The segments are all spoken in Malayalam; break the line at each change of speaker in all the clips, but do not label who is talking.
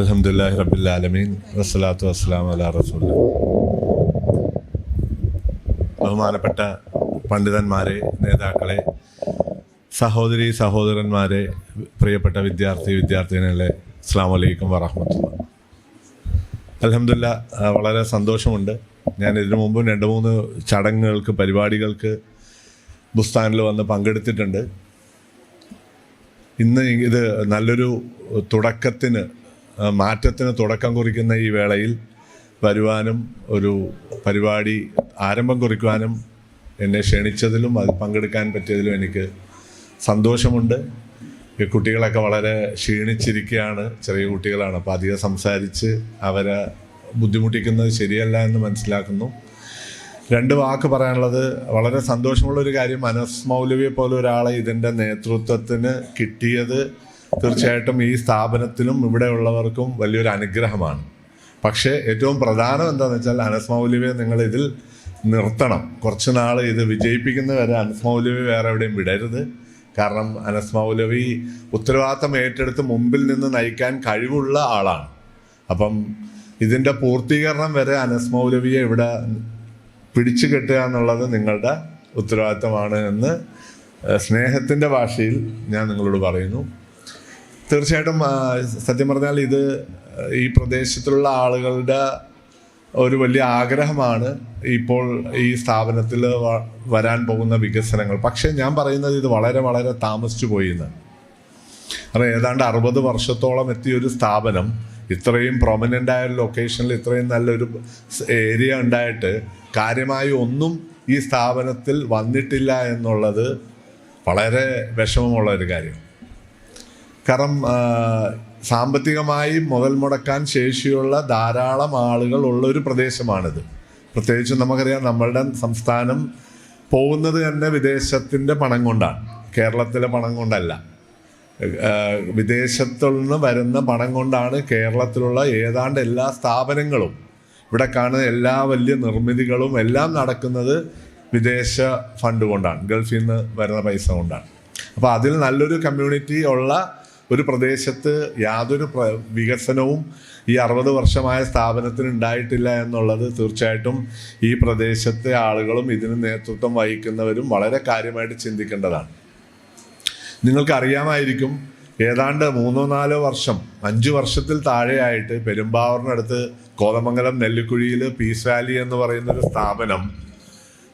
അലഹമുല്ലാഹി റബില്ലാലമീൻ വസ്സലാത്തു വസ്സലാം അല റസൂല്ല ബഹുമാനപ്പെട്ട പണ്ഡിതന്മാരെ നേതാക്കളെ സഹോദരി സഹോദരന്മാരെ പ്രിയപ്പെട്ട വിദ്യാർത്ഥി വിദ്യാർത്ഥിനികളെ അസ്സാം വലൈക്കും വറഹമത്തുള്ള അലഹമുല്ല വളരെ സന്തോഷമുണ്ട്. ഞാൻ ഇതിനു മുമ്പും രണ്ട് മൂന്ന് ചടങ്ങുകൾക്ക് പരിപാടികൾക്ക് ബുസ്താനിൽ വന്ന് പങ്കെടുത്തിട്ടുണ്ട്. ഇന്ന് ഇത് നല്ലൊരു തുടക്കത്തിന് മാറ്റത്തിന് തുടക്കം കുറിക്കുന്ന ഈ വേളയിൽ വരുവാനും ഒരു പരിപാടി ആരംഭം കുറിക്കുവാനും എന്നെ ക്ഷണിച്ചതിലും അത് പങ്കെടുക്കാൻ പറ്റിയതിലും എനിക്ക് സന്തോഷമുണ്ട്. ഈ കുട്ടികളൊക്കെ വളരെ ക്ഷീണിച്ചിരിക്കുകയാണ് ചെറിയ കുട്ടികളാണ്. അപ്പോൾ അധികം സംസാരിച്ച് അവരെ ബുദ്ധിമുട്ടിക്കുന്നത് ശരിയല്ല എന്ന് മനസ്സിലാക്കുന്നു. രണ്ട് വാക്ക് പറയാനുള്ളത് വളരെ സന്തോഷമുള്ള ഒരു കാര്യം അനസ് മൗലവിയെ പോലെ ഒരാളെ ഇതിന്റെ നേതൃത്വത്തിന് കിട്ടിയത് തീർച്ചയായിട്ടും ഈ സ്ഥാപനത്തിനും ഇവിടെയുള്ളവർക്കും വലിയൊരു അനുഗ്രഹമാണ്. പക്ഷേ ഏറ്റവും പ്രധാനം എന്താണെന്ന് വെച്ചാൽ അനസ്മൗലിവെ നിങ്ങൾ ഇതിൽ നിർത്തണം. കുറച്ച് നാൾ ഇത് വിജയിപ്പിക്കുന്നവരെ മൗലവി വേറെ എവിടെയും വിടരുത്. കാരണം അനസ്മൗലവി ഉത്തരവാദിത്തം ഏറ്റെടുത്ത് മുമ്പിൽ നിന്ന് നയിക്കാൻ കഴിവുള്ള ആളാണ്. അപ്പം ഇതിന്റെ പൂർത്തീകരണം വരെ അനസ്മൗലവിയെ ഇവിടെ പിടിച്ചു കെട്ടുക എന്നുള്ളത് നിങ്ങളുടെ ഉത്തരവാദിത്തമാണ് എന്ന് സ്നേഹത്തിന്റെ ഭാഷയിൽ ഞാൻ നിങ്ങളോട് പറയുന്നു. തീർച്ചയായിട്ടും സത്യം പറഞ്ഞാൽ ഇത് ഈ പ്രദേശത്തുള്ള ആളുകളുടെ ഒരു വലിയ ആഗ്രഹമാണ് ഇപ്പോൾ ഈ സ്ഥാപനത്തിൽ വരാൻ പോകുന്ന വികസനങ്ങൾ. പക്ഷേ ഞാൻ പറയുന്നത് ഇത് വളരെ വളരെ താമസിച്ചു പോയി എന്ന് കാരണം ഏതാണ്ട് അറുപത് വർഷത്തോളം എത്തിയ ഒരു സ്ഥാപനം ഇത്രയും പ്രൊമനന്റായ ആയ ലൊക്കേഷനിൽ ഇത്രയും നല്ലൊരു ഏരിയ ഉണ്ടായിട്ട് കാര്യമായി ഒന്നും ഈ സ്ഥാപനത്തിൽ വന്നിട്ടില്ല എന്നുള്ളത് വളരെ വിഷമമുള്ള ഒരു കാര്യം. കാരണം സാമ്പത്തികമായി മുതൽ മുടക്കാൻ ശേഷിയുള്ള ധാരാളം ആളുകൾ ഉള്ള ഒരു പ്രദേശമാണിത്. പ്രത്യേകിച്ചും നമുക്കറിയാം നമ്മളുടെ സംസ്ഥാനം പോകുന്നത് തന്നെ വിദേശത്തിന്റെ പണം കൊണ്ടാണ്. കേരളത്തിലെ പണം കൊണ്ടല്ല. വിദേശത്തു നിന്ന് വരുന്ന പണം കൊണ്ടാണ് കേരളത്തിലുള്ള ഏതാണ്ട് എല്ലാ സ്ഥാപനങ്ങളും ഇവിടെ കാണുന്ന എല്ലാ വലിയ നിർമ്മിതികളും എല്ലാം നടക്കുന്നത് വിദേശ ഫണ്ട് കൊണ്ടാണ്. ഗൾഫിൽ നിന്ന് വരുന്ന പൈസ കൊണ്ടാണ്. അപ്പോൾ അതിൽ നല്ലൊരു കമ്മ്യൂണിറ്റി ഉള്ള ഒരു പ്രദേശത്ത് യാതൊരു വികസനവും ഈ അറുപത് വർഷമായ സ്ഥാപനത്തിന് ഉണ്ടായിട്ടില്ല എന്നുള്ളത് തീർച്ചയായിട്ടും ഈ പ്രദേശത്തെ ആളുകളും ഇതിന് നേതൃത്വം വഹിക്കുന്നവരും വളരെ കാര്യമായിട്ട് ചിന്തിക്കേണ്ടതാണ്. നിങ്ങൾക്കറിയാമായിരിക്കും ഏതാണ്ട് മൂന്നോ നാലോ വർഷം അഞ്ചു വർഷത്തിൽ താഴെയായിട്ട് പെരുമ്പാവൂരിനടുത്ത് കോതമംഗലം നെല്ലിക്കുഴിയിൽ പീസ് വാലി എന്ന് പറയുന്ന ഒരു സ്ഥാപനം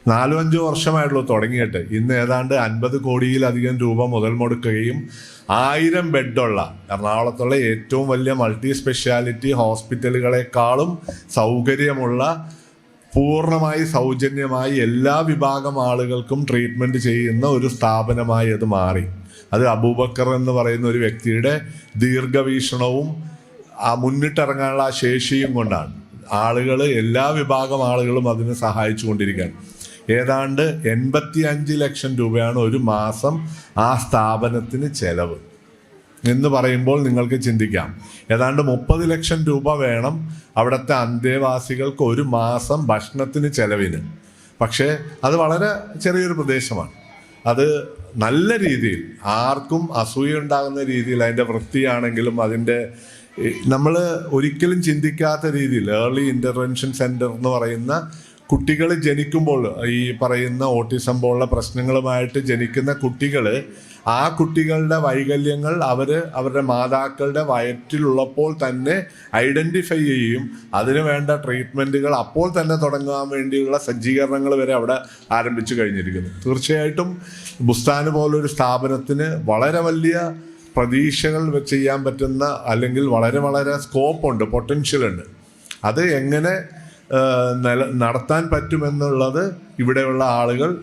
നാലോ അഞ്ചോ വർഷമായിട്ടുള്ളൂ തുടങ്ങിയിട്ട്. ഇന്ന് ഏതാണ്ട് അൻപത് കോടിയിലധികം രൂപ മുതൽ മുടക്കുകയും ആയിരം ബെഡുള്ള എറണാകുളത്തുള്ള ഏറ്റവും വലിയ മൾട്ടി സ്പെഷ്യാലിറ്റി ഹോസ്പിറ്റലുകളെക്കാളും സൗകര്യമുള്ള പൂർണമായി സൗജന്യമായി എല്ലാ വിഭാഗം ആളുകൾക്കും ട്രീറ്റ്മെന്റ് ചെയ്യുന്ന ഒരു സ്ഥാപനമായി അത് മാറി. അത് അബൂബക്കർ എന്ന് പറയുന്ന ഒരു വ്യക്തിയുടെ ദീർഘവീക്ഷണവും ആ മുന്നിട്ടിറങ്ങാനുള്ള ആ ശേഷിയും കൊണ്ടാണ്. ആളുകൾ എല്ലാ വിഭാഗം ആളുകളും അതിന് സഹായിച്ചു കൊണ്ടിരിക്കുകയാണ് ഏതാണ്ട് എൺപത്തി അഞ്ച് ലക്ഷം രൂപയാണ് ഒരു മാസം ആ സ്ഥാപനത്തിന് ചെലവ്. എന്ന് പറയുമ്പോൾ നിങ്ങൾക്ക് ചിന്തിക്കാം. ഏതാണ്ട് മുപ്പത് ലക്ഷം രൂപ വേണം അവിടുത്തെ അന്തേവാസികൾക്ക് ഒരു മാസം ഭക്ഷണത്തിന് ചെലവിന്. പക്ഷേ അത് വളരെ ചെറിയൊരു പ്രദേശമാണ്. അത് നല്ല രീതിയിൽ ആർക്കും അസൂയ ഉണ്ടാകുന്ന രീതിയിൽ അതിന്റെ വൃത്തിയാണെങ്കിലും അതിന്റെ നമ്മൾ ഒരിക്കലും ചിന്തിക്കാത്ത രീതിയിൽ ഏർലി ഇന്റർവെൻഷൻ സെന്റർ എന്ന് പറയുന്ന കുട്ടികൾ ജനിക്കുമ്പോൾ ഈ പറയുന്ന ഓട്ടിസം പോലുള്ള പ്രശ്നങ്ങളുമായിട്ട് ജനിക്കുന്ന കുട്ടികൾ ആ കുട്ടികളുടെ വൈകല്യങ്ങൾ അവർ അവരുടെ മാതാക്കളുടെ വയറ്റിലുള്ളപ്പോൾ തന്നെ ഐഡന്റിഫൈ ചെയ്യും. അതിന് വേണ്ട ട്രീറ്റ്മെന്റുകൾ അപ്പോൾ തന്നെ തുടങ്ങാൻ വേണ്ടിയുള്ള സജ്ജീകരണങ്ങൾ വരെ അവിടെ ആരംഭിച്ചു കഴിഞ്ഞിരിക്കുന്നു. തീർച്ചയായിട്ടും ബുസ്താന് പോലൊരു സ്ഥാപനത്തിന് വളരെ വലിയ പ്രതീക്ഷകൾ ചെയ്യാൻ പറ്റുന്ന അല്ലെങ്കിൽ വളരെ വളരെ സ്കോപ്പുണ്ട് പൊട്ടൻഷ്യൽ ഉണ്ട്. അത് എങ്ങനെ നില നടത്താൻ പറ്റുമെന്നുള്ളത് ഇവിടെയുള്ള ആളുകൾ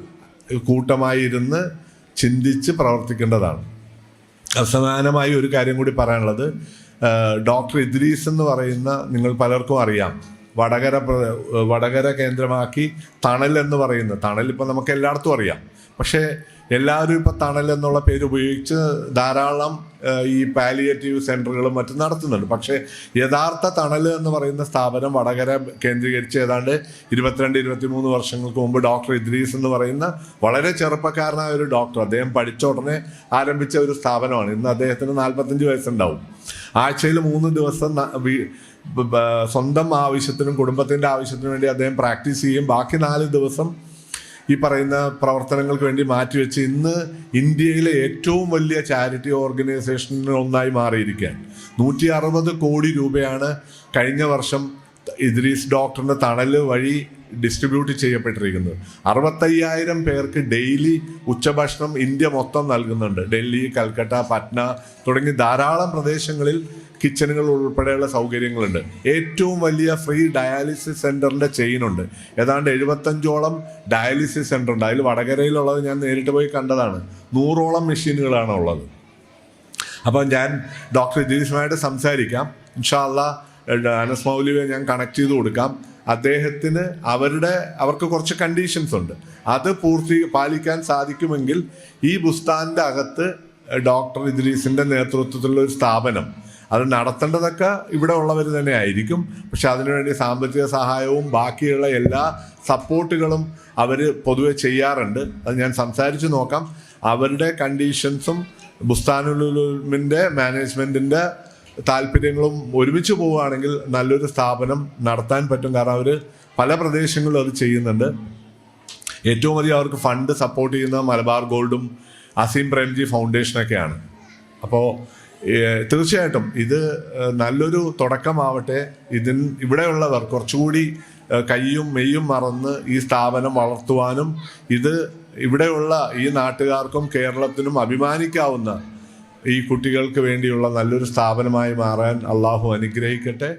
കൂട്ടമായി ഇരുന്ന് ചിന്തിച്ച് പ്രവർത്തിക്കേണ്ടതാണ്. അസമാനമായി ഒരു കാര്യം കൂടി പറയാനുള്ളത്. ഡോക്ടർ ഇദ്രീസ് എന്ന് പറയുന്ന നിങ്ങൾ പലർക്കും അറിയാം. വടകര വടകര കേന്ദ്രമാക്കി തണൽ എന്ന് പറയുന്ന തണൽ ഇപ്പം നമുക്ക് എല്ലായിടത്തും അറിയാം. പക്ഷേ എല്ലാവരും ഇപ്പം തണൽ എന്നുള്ള പേര് ഉപയോഗിച്ച് ധാരാളം ഈ പാലിയേറ്റീവ് സെന്ററുകളും മറ്റും നടത്തുന്നുണ്ട്. പക്ഷേ യഥാർത്ഥ തണൽ എന്ന് പറയുന്ന സ്ഥാപനം വടകര കേന്ദ്രീകരിച്ച് ഏതാണ്ട് ഇരുപത്തിരണ്ട് ഇരുപത്തിമൂന്ന് വർഷങ്ങൾക്ക് മുമ്പ് ഡോക്ടർ ഇദ്രീസ് എന്ന് പറയുന്ന വളരെ ചെറുപ്പക്കാരനായ ഒരു ഡോക്ടർ അദ്ദേഹം പഠിച്ച ഉടനെ ആരംഭിച്ച ഒരു സ്ഥാപനമാണ്. ഇന്ന് അദ്ദേഹത്തിന് നാൽപ്പത്തഞ്ച് വയസ്സുണ്ടാവും. ആഴ്ചയിൽ മൂന്ന് ദിവസം സ്വന്തം ആവശ്യത്തിനും കുടുംബത്തിന്റെ ആവശ്യത്തിനും വേണ്ടി അദ്ദേഹം പ്രാക്ടീസ് ചെയ്യും. ബാക്കി നാല് ദിവസം ഈ പറയുന്ന പ്രവർത്തനങ്ങൾക്ക് വേണ്ടി മാറ്റിവെച്ച് ഇന്ന് ഇന്ത്യയിലെ ഏറ്റവും വലിയ ചാരിറ്റി ഓർഗനൈസേഷനൊന്നായി മാറിയിരിക്കുകയാണ്. നൂറ്റി അറുപത് കോടി രൂപയാണ് കഴിഞ്ഞ വർഷം ഇദ്രീസ് ഡോക്ടറിന്റെ തണൽ വഴി ഡിസ്ട്രിബ്യൂട്ട് ചെയ്യപ്പെട്ടിരിക്കുന്നത്. അറുപത്തയ്യായിരം പേർക്ക് ഡെയിലി ഉച്ചഭക്ഷണം ഇന്ത്യ മൊത്തം നൽകുന്നുണ്ട്. ഡൽഹി കൽക്കട്ട പറ്റ്ന തുടങ്ങി ധാരാളം പ്രദേശങ്ങളിൽ കിച്ചണുകൾ ഉൾപ്പെടെയുള്ള സൗകര്യങ്ങളുണ്ട്. ഏറ്റവും വലിയ ഫ്രീ ഡയാലിസിസ് സെന്ററിന്റെ ചെയിനുണ്ട് ഏതാണ്ട് എഴുപത്തഞ്ചോളം ഡയാലിസിസ് സെന്റർ ഉണ്ട്. അതിൽ വടകരയിലുള്ളത് ഞാൻ നേരിട്ട് പോയി കണ്ടതാണ്. നൂറോളം മെഷീനുകളാണ് ഉള്ളത്. അപ്പോൾ ഞാൻ ഡോക്ടർ ഇദ്രീസുമായിട്ട് സംസാരിക്കാം. ഇൻഷാല്ല അനസ് മൗലിയെ ഞാൻ കണക്ട് ചെയ്ത് കൊടുക്കാം. അദ്ദേഹത്തിന് അവരുടെ അവർക്ക് കുറച്ച് കണ്ടീഷൻസ് ഉണ്ട്. അത് പൂർത്തി പാലിക്കാൻ സാധിക്കുമെങ്കിൽ ഈ ബുസ്താന്റെ അകത്ത് ഡോക്ടർ ഇദ്രീസിന്റെ നേതൃത്വത്തിലുള്ള ഒരു സ്ഥാപനം അത് നടത്തേണ്ടതൊക്കെ ഇവിടെ ഉള്ളവർ തന്നെ ആയിരിക്കും പക്ഷെ അതിനുവേണ്ടി സാമ്പത്തിക സഹായവും ബാക്കിയുള്ള എല്ലാ സപ്പോർട്ടുകളും അവർ പൊതുവെ ചെയ്യാറുണ്ട്. അത് ഞാൻ സംസാരിച്ച് നോക്കാം. അവരുടെ കണ്ടീഷൻസും ബുസ്താനുലുമിന്റെ മാനേജ്മെന്റിന്റെ താല്പര്യങ്ങളും ഒരുമിച്ച് പോവുകയാണെങ്കിൽ നല്ലൊരു സ്ഥാപനം നടത്താൻ പറ്റും. കാരണം അവർ പല പ്രദേശങ്ങളിലും അത് ചെയ്യുന്നുണ്ട്. ഏറ്റവും അധികം അവർക്ക് ഫണ്ട് സപ്പോർട്ട് ചെയ്യുന്ന മലബാർ ഗോൾഡും അസീം പ്രേംജി ഫൗണ്ടേഷനൊക്കെയാണ്. അപ്പോൾ തീർച്ചയായിട്ടും. ഇത് നല്ലൊരു തുടക്കമാവട്ടെ. ഇതിൻ ഇവിടെയുള്ളവർ കുറച്ചുകൂടി കൈയും മെയ്യും മറന്ന് ഈ സ്ഥാപനം വളർത്തുവാനും ഇത് ഇവിടെയുള്ള ഈ നാട്ടുകാർക്കും കേരളത്തിനും അഭിമാനിക്കാവുന്ന ഈ കുട്ടികൾക്ക് വേണ്ടിയുള്ള നല്ലൊരു സ്ഥാപനമായി മാറാൻ അള്ളാഹു അനുഗ്രഹിക്കട്ടെ.